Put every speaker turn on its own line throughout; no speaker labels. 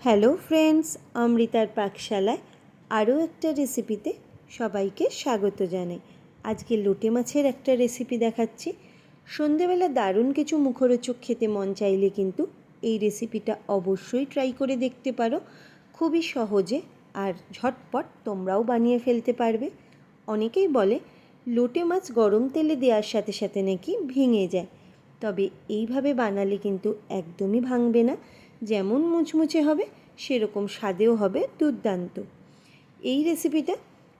Hello friends, অমৃতার পাকশালায় আরও একটা রেসিপিতে সবাইকে স্বাগত জানাই। আজকে লোটে মাছের একটা রেসিপি দেখাচ্ছি। সন্ধেবেলা দারুণ কিছু মুখরোচক খেতে মন চাইলে কিন্তু এই রেসিপিটা অবশ্যই ট্রাই করে দেখতে পারো। খুবই সহজে আর ঝটপট তোমরাও বানিয়ে ফেলতে পারবে। অনেকেই বলে, লোটে মাছ গরম তেলে দেওয়ার সাথে সাথে নাকি ভেঙে যায়। তবে এইভাবে বানালে কিন্তু একদমই ভাঙবে না। যেমন মুচমুচে হবে, সেরকম স্বাদেও হবে দুর্দান্ত। এই রেসিপিটা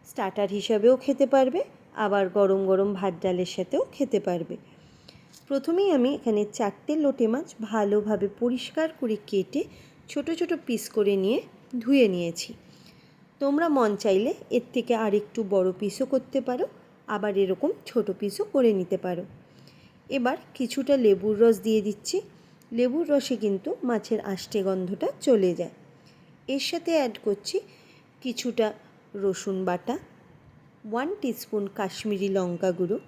স্টার্টার হিসাবেও খেতে পারবে, আবার গরম গরম ভাত ডালের সাথেও খেতে পারবে। প্রথমেই আমি এখানে চারটে লোটে মাছ ভালোভাবে পরিষ্কার করে কেটে ছোট ছোট পিস করে নিয়ে ধুয়ে নিয়েছি। তোমরা মন চাইলে এর থেকে আর একটু বড় পিসও করতে পারো, আবার এরকম ছোট পিসও করে নিতে পারো। এবার কিছুটা লেবুর রস দিয়ে দিচ্ছি লেবুর রসে কিন্তু মাছের আষ্টে গন্ধটা চলে যায়। এর সাথে অ্যাড করছি কিছুটা রসুন বাটা ওয়ান টিস্পুন কাশ্মীরি লঙ্কা গুঁড়ো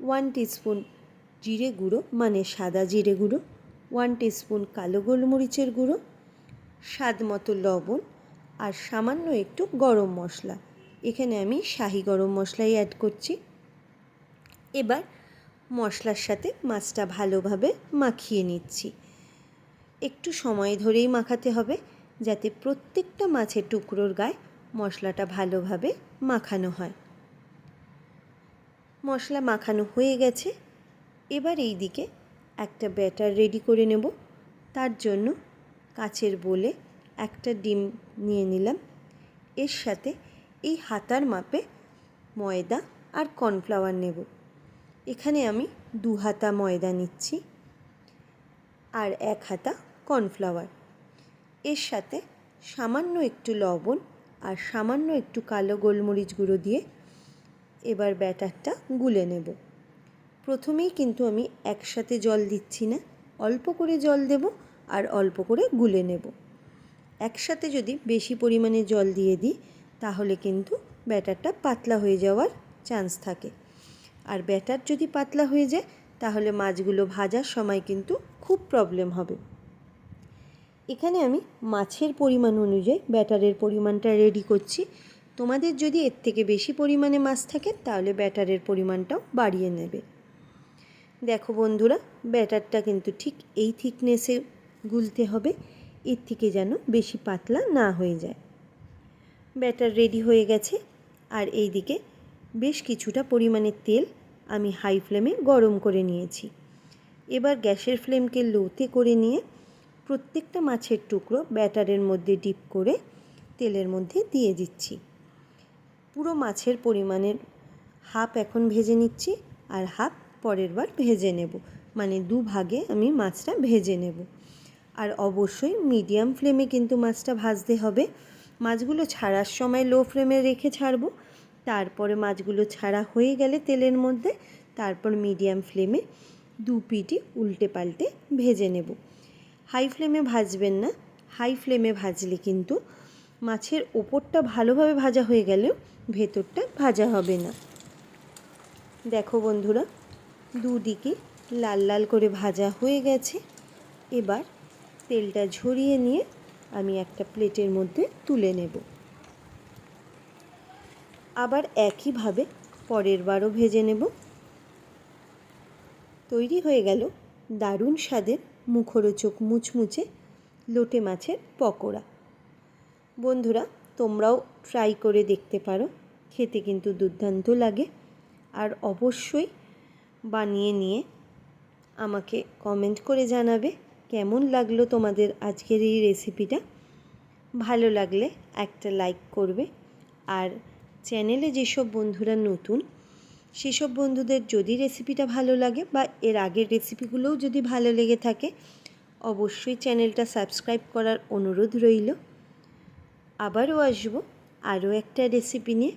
ওয়ান টিস্পুন জিরে গুঁড়ো মানে সাদা জিরে গুঁড়ো ওয়ান টিস্পুন কালো গোলমরিচের গুঁড়ো, স্বাদ মতো লবণ আর সামান্য একটু গরম মশলা। এখানে আমি শাহি গরম মশলাই অ্যাড করছি। এবার মশলার সাথে মাছটা ভালোভাবে মাখিয়ে নিচ্ছি। একটু সময় ধরেই মাখাতে হবে, যাতে প্রত্যেকটা মাছের টুকরোর গায়ে মশলাটা ভালোভাবে মাখানো হয়। মশলা মাখানো হয়ে গেছে, এবার এই দিকে একটা ব্যাটার রেডি করে নেব। তার জন্য কাচের বলে একটা ডিম নিয়ে নিলাম। এর সাথে এই হাতার মাপে ময়দা আর কর্নফ্লাওয়ার নেব। এখানে আমি দু হাতা ময়দা নিচ্ছি আর এক হাতা কর্নফ্লাওয়ার। এর সাথে সামান্য একটু লবণ আর সামান্য একটু কালো গোলমরিচ গুঁড়ো দিয়ে এবার ব্যাটারটা গুলে নেব। প্রথমেই কিন্তু আমি একসাথে জল দিচ্ছি না, অল্প করে জল দেব আর অল্প করে গুলে নেব। একসাথে যদি বেশি পরিমাণে জল দিয়ে দিই, তাহলে কিন্তু ব্যাটারটা পাতলা হয়ে যাওয়ার চান্স থাকে। আর ব্যাটার যদি পাতলা হয়ে যায়, তাহলে মাছগুলো ভাজার সময় কিন্তু খুব প্রবলেম হবে। এখানে আমি মাছের পরিমাণ অনুযায়ী ব্যাটারের পরিমাণটা রেডি করছি। তোমাদের যদি এর থেকে বেশি পরিমাণে মাছ থাকে, তাহলে ব্যাটারের পরিমাণটাও বাড়িয়ে নেবে। দেখো বন্ধুরা, ব্যাটারটা কিন্তু ঠিক এই থিকনেসে গুলতে হবে, এর থেকে যেন বেশি পাতলা না হয়ে যায়। ব্যাটার রেডি হয়ে গেছে, আর এই দিকে বেশ কিছুটা পরিমাণে তেল আমি হাই ফ্লেমে গরম করে নিয়েছি। এবার গ্যাসের ফ্লেমকে লোতে করে নিয়ে প্রত্যেকটা মাছের টুকরো ব্যাটারের মধ্যে ডিপ করে তেলের মধ্যে দিয়ে দিচ্ছি। পুরো মাছের পরিমাণের হাফ এখন ভেজে নিচ্ছি আর হাফ পরের বার ভেজে নেব। মানে দু ভাগে আমি মাছটা ভেজে নেব। আর অবশ্যই মিডিয়াম ফ্লেমে কিন্তু মাছটা ভাজতে হবে। মাছগুলো ছাড়ার সময় লো ফ্লেমে রেখে ছাড়বো। তারপরে মাছগুলো ছাড়া হয়ে গেলে তেলের মধ্যে তারপর মিডিয়াম ফ্লেমে দু পিটি উল্টে পাল্টে ভেজে নেব। হাই ফ্লেমে ভাজবেন না। হাই ফ্লেমে ভাজলে কিন্তু মাছের ওপরটা ভালোভাবে ভাজা হয়ে গেলেও ভেতরটা ভাজা হবে না। দেখো বন্ধুরা, দুদিকে লাল লাল করে ভাজা হয়ে গেছে। এবার তেলটা ঝরিয়ে নিয়ে আমি একটা প্লেটের মধ্যে তুলে নেব। আবার একইভাবে পরের বারও ভেজে নেব। তৈরি হয়ে গেল দারুণ স্বাদের মুখরোচক মুচমুচে লোটে মাছের পকোড়া। বন্ধুরা, তোমরাও ট্রাই করে দেখতে পারো, খেতে কিন্তু দুর্দান্ত লাগে। আর অবশ্যই বানিয়ে নিয়ে আমাকে কমেন্ট করে জানাবে কেমন লাগল তোমাদের আজকের এই রেসিপিটা। ভালো লাগলে একটা লাইক করবে আর চ্যানেলে যেসব বন্ধুরা নতুন, সেসব বন্ধুদের যদি রেসিপিটা ভালো লাগে বা এর আগের রেসিপিগুলোও যদি ভালো লেগে থাকে, অবশ্যই চ্যানেলটা সাবস্ক্রাইব করার অনুরোধ রইল। আবারও আসব আরও একটা রেসিপি নিয়ে।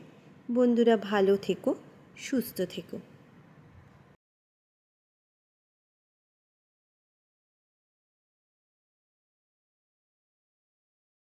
বন্ধুরা ভালো থেকো, সুস্থ থেকো।